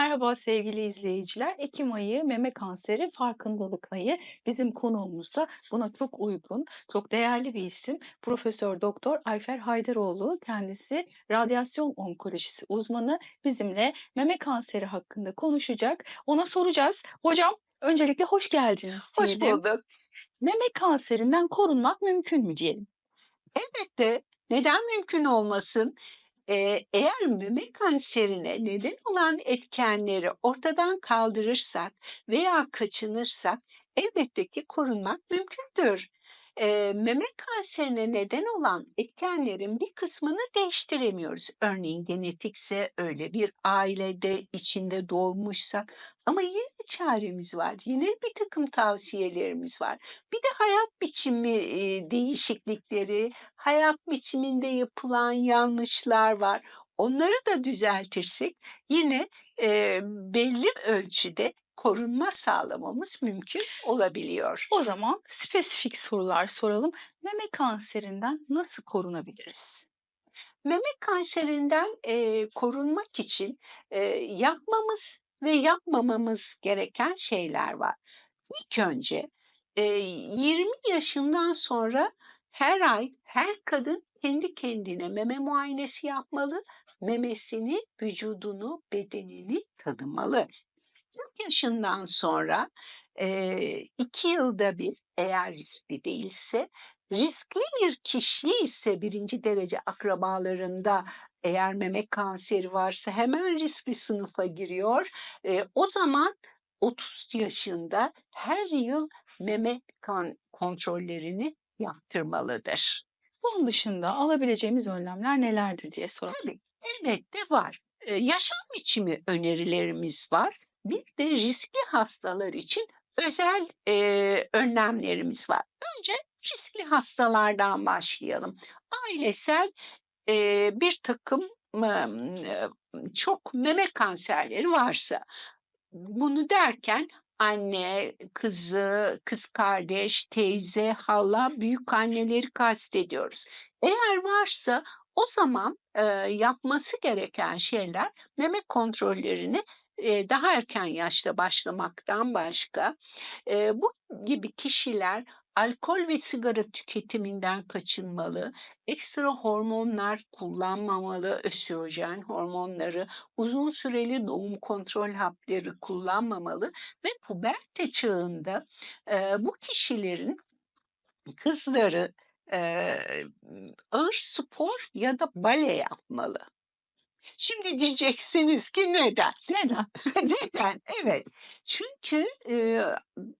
Merhaba sevgili izleyiciler. Ekim ayı meme kanseri farkındalık ayı. Bizim konuğumuz da buna çok uygun, çok değerli bir isim. Profesör Doktor Ayfer Haydaroğlu. Kendisi radyasyon onkolojisi uzmanı. Bizimle meme kanseri hakkında konuşacak. Ona soracağız. Hocam öncelikle hoş geldiniz Hoş diyelim. bulduk. Meme kanserinden korunmak mümkün mü diyelim? Elbette neden mümkün olmasın? Eğer meme kanserine neden olan etkenleri ortadan kaldırırsak veya kaçınırsak elbette ki korunmak mümkündür. Eee, meme kanserine neden olan etkenlerin bir kısmını değiştiremiyoruz. Örneğin genetikse, öyle bir ailede içinde doğmuşsak ama yine çaremiz var. Yine bir takım tavsiyelerimiz var. Bir de hayat biçimi, eee, değişiklikleri, hayat biçiminde yapılan yanlışlar var. Onları da düzeltirsek yine, eee, belli ölçüde korunma sağlamamız mümkün olabiliyor. O zaman spesifik sorular soralım. Meme kanserinden nasıl korunabiliriz? Meme kanserinden, eee, korunmak için, eee, yapmamız ve yapmamamız gereken şeyler var. İlk önce, eee, 20 yaşından sonra her ay her kadın kendi kendine meme muayenesi yapmalı, memesini, vücudunu, bedenini tanımalı. 40 yaşından sonra, eee, 2 yılda bir eğer riskli değilse, riskli bir kişi ise 1. derece akrabalarında eğer meme kanseri varsa hemen riskli sınıfa giriyor. Eee, o zaman 30 yaşında her yıl meme kan kontrollerini yaptırmalıdır. Bunun dışında alabileceğimiz önlemler nelerdir diye soralım. Tabii, elbette var. Eee, yaşam biçimi önerilerimiz var. Bir de riskli hastalar için özel, eee, önlemlerimiz var. Önce riskli hastalardan başlayalım. Ailesel, eee, birtakım, ımm, eee, çok meme kanserleri varsa, bunu derken anne, kızı, kız kardeş, teyze, hala, büyükanneleri kastediyoruz. Eğer varsa o zaman, eee, yapması gereken şeyler meme kontrollerine, daha erken yaşta başlamaktan başka, bu gibi kişiler alkol ve sigara tüketiminden kaçınmalı, ekstra hormonlar kullanmamalı, östrojen hormonları, uzun süreli doğum kontrol hapları kullanmamalı ve puberte çağında, bu kişilerin kızları, ağır spor ya da bale yapmalı. Şimdi diyeceksiniz ki neden? Neden? Neden? Evet. Çünkü, eee,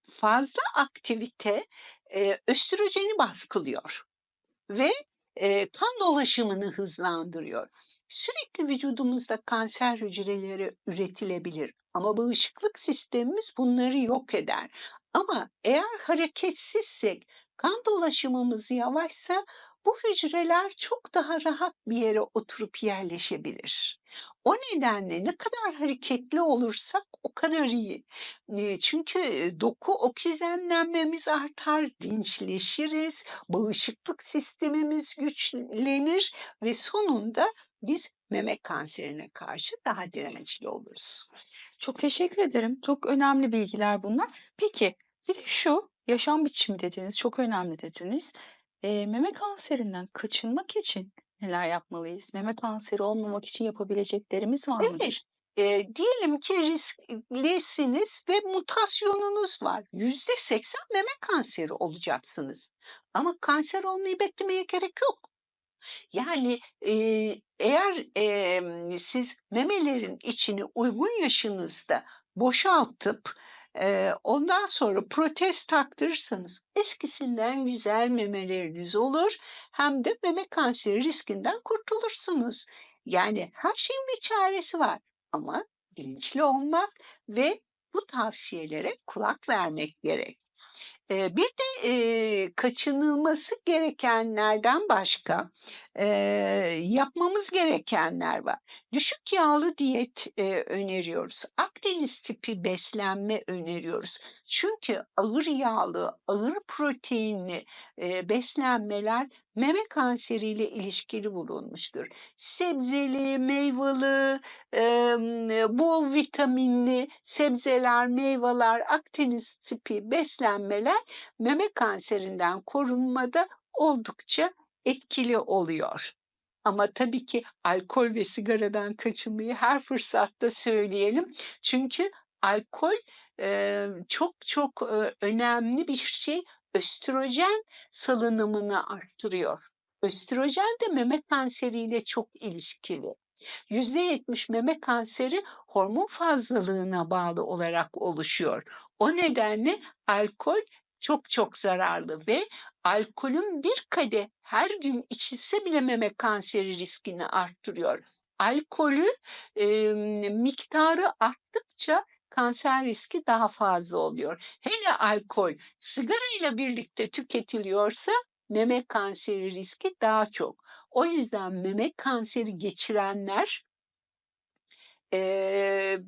fazla aktivite, eee, östrojeni baskılıyor ve, eee, kan dolaşımını hızlandırıyor. Sürekli vücudumuzda kanser hücreleri üretilebilir ama bağışıklık sistemimiz bunları yok eder. Ama eğer hareketsizsek, kan dolaşımımız yavaşsa bu hücreler çok daha rahat bir yere oturup yerleşebilir. O nedenle ne kadar hareketli olursak o kadar iyi. Çünkü, doku oksijenlenmemiz artar, dinçleşiriz, bağışıklık sistemimiz güçlenir ve sonunda biz meme kanserine karşı daha dirençli oluruz. Çok teşekkür ederim. Çok önemli bilgiler bunlar. Peki, bir de şu, yaşam biçimi dediniz, çok önemli dediniz. Eee, meme kanserinden kaçınmak için neler yapmalıyız? Meme kanseri olmamak için yapabileceklerimiz var Evet. mıdır? Eee, diyelim ki risklisiniz ve mutasyonunuz var. %80 meme kanseri olacaksınız ama kanser olmayı beklemeye gerek yok. Yani, eee, eğer, emm, siz memelerin içini uygun yaşınızda boşaltıp, eee, ondan sonra protez taktırırsanız eskisinden güzel memeleriniz olur hem de meme kanseri riskinden kurtulursunuz. Yani her şeyin bir çaresi var ama bilinçli olmak ve bu tavsiyelere kulak vermek gerek. Bir de, eee, kaçınılması gerekenlerden başka, eee, yapmamız gerekenler var. Düşük yağlı diyet, eee, öneriyoruz. Akdeniz tipi beslenme öneriyoruz. Çünkü ağır yağlı, ağır proteinli e, beslenmeler meme kanseriyle ilişkili bulunmuştur. Sebzeli, meyveli, em, bol vitaminli sebzeler, meyveler, Akdeniz tipi beslenmeler meme kanserinden korunmada oldukça etkili oluyor. Ama tabii ki alkol ve sigaradan kaçınmayı her fırsatta söyleyelim. Çünkü alkol çok çok önemli bir şey. Östrojen salınımını arttırıyor. Östrojen de meme kanseriyle çok ilişkili. %70 meme kanseri hormon fazlalığına bağlı olarak oluşuyor. O nedenle alkol çok çok zararlı ve alkolün bir kadeh her gün içilse bile meme kanseri riskini arttırıyor. Alkolü e, miktarı arttıkça kanser riski daha fazla oluyor. Hele alkol sigara ile birlikte tüketiliyorsa meme kanseri riski daha çok. O yüzden meme kanseri geçirenler eee,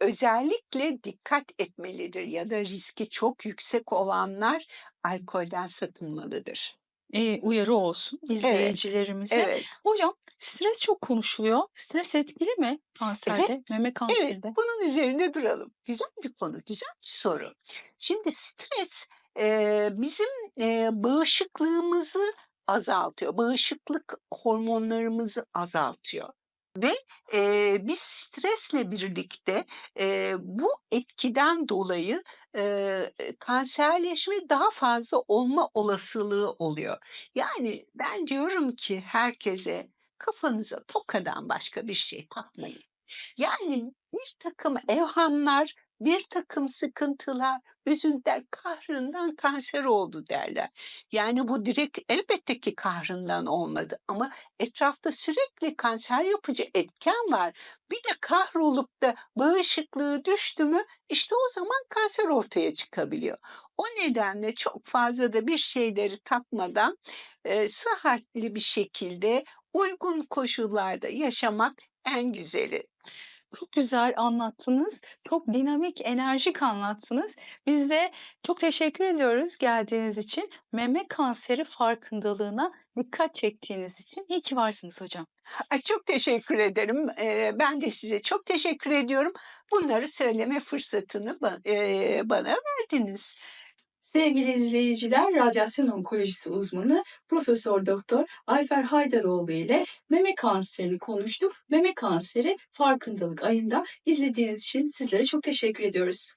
özellikle dikkat etmelidir ya da riski çok yüksek olanlar alkolden sakınmalıdır. Eee, uyarı olsun Evet, izleyicilerimize. evet. Hocam stres çok konuşuluyor. Stres etkili mi Evet, kanserde, meme evet. Bunun üzerinde duralım. Güzel bir konu, güzel bir soru. Şimdi stres eee, bizim eee, bağışıklığımızı azaltıyor. Bağışıklık hormonlarımızı azaltıyor. Ve eee, biz stresle birlikte eee, bu etkiden dolayı eee, kanserleşme daha fazla olma olasılığı oluyor. Yani ben diyorum ki herkese kafanıza tokadan başka bir şey takmayın. Yani bir takım evhamlar, bir takım sıkıntılar, üzüntüler kahrından kanser oldu derler. Yani bu direkt elbette ki kahrından olmadı ama etrafta sürekli kanser yapıcı etken var. Bir de kahrolup da bağışıklığı düştü mü işte o zaman kanser ortaya çıkabiliyor. O nedenle çok fazla da bir şeyleri takmadan e, sıhhatli bir şekilde uygun koşullarda yaşamak en güzeli. Çok güzel anlattınız. Çok dinamik, enerjik anlattınız. Biz de çok teşekkür ediyoruz geldiğiniz için. Meme kanseri farkındalığına dikkat çektiğiniz için. İyi ki varsınız hocam. Ay, çok teşekkür ederim. Ben de size çok teşekkür ediyorum. Bunları söyleme fırsatını bana verdiniz. Sevgili izleyiciler, radyasyon onkolojisi uzmanı Profesör Doktor Ayfer Haydaroğlu ile meme kanserini konuştuk. Meme kanseri farkındalık ayında izlediğiniz için sizlere çok teşekkür ediyoruz.